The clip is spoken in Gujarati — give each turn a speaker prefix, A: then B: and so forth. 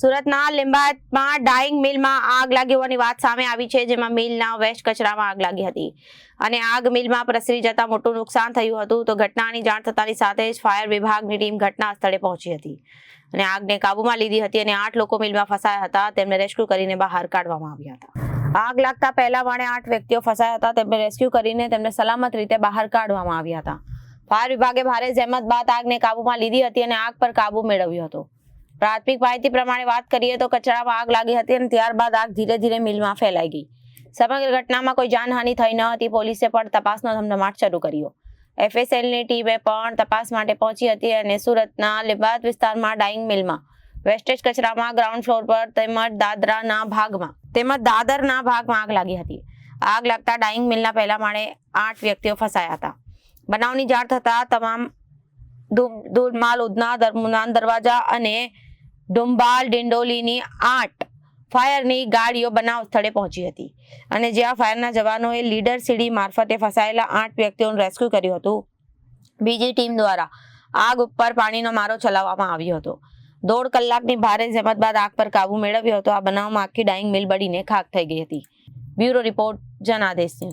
A: સુરતના લીંબાતમાં ડાઇંગ મિલમાં આગ લાગી હોવાની વાત સામે આવી છે, જેમાં મિલના વેસ્ટ કચરામાં આગ લાગી હતી. અને આગ મિલમાં પ્રસરી જતા મોટું નુકસાન થયું હતું, તો ઘટનાની જાણ થતાની સાથે જ ફાયર વિભાગની ટીમ ઘટના સ્થળે પહોંચી હતી. અને આગને કાબૂમાં લીધી હતી અને આઠ લોકો મિલમાં ફસાયા હતા, તેમને રેસ્ક્યુ કરીને બહાર કાઢવામાં આવ્યા હતા. આગ લાગતા પહેલા માણે આઠ વ્યક્તિઓ ફસાયા હતા, તેમને રેસ્ક્યુ કરીને તેમને સલામત રીતે બહાર કાઢવામાં આવ્યા હતા. ફાયર વિભાગે ભારે જહેમત બાદ આગને કાબૂમાં લીધી હતી અને આગ પર કાબુ મેળવ્યો હતો. પ્રાથમિક માહિતી પ્રમાણે વાત કરીએ તો કચરામાં આગ લાગી હતી અને ત્યારબાદ આગ ધીરે ધીરે મિલમાં ફેલાઈ ગઈ. સમગ્ર ઘટનામાં કોઈ જાનહાનિ થઈ ન હતી. પોલીસે પણ તપાસનો ધમધમાટ શરૂ કર્યો. એફએસએલની ટીમે પણ તપાસ માટે પહોંચી હતી અને સુરતના લીંબાયત વિસ્તારમાં ડાઇંગ મિલમાં, વેસ્ટેજ કચરામાં, ગ્રાઉન્ડ ફ્લોર પર તેમજ દાદરાના ભાગમાં, તેમજ દાદરના ભાગમાં આગ લાગી હતી. આગ લાગતા ડાઇંગ મિલના પહેલા માળે આઠ વ્યક્તિઓ ફસાયા હતા. બનાવની જાણ થતાં તમામ ધૂળમાલ ઉધના દરમુનાન દરવાજા અને ડુંબાલ ડિંડોલીની આઠ ફાયરની ગાડીઓ બનાવ સ્થળે પહોંચી હતી. અને જ્યાં ફાયરના જવાનોએ લીડર સીડી મારફતે ફસાયેલા આઠ વ્યક્તિઓનું રેસ્ક્યુ કર્યું હતું. બીજી ટીમ દ્વારા આગ ઉપર પાણીનો મારો ચલાવવામાં આવ્યો હતો. દોઢ કલાકની ભારે જહેમત બાદ આગ પર કાબુ મેળવ્યો હતો. આ બનાવમાં આખી ડાઇંગ મિલ બળીને ખાક થઈ ગઈ હતી. Bureau report Janadesh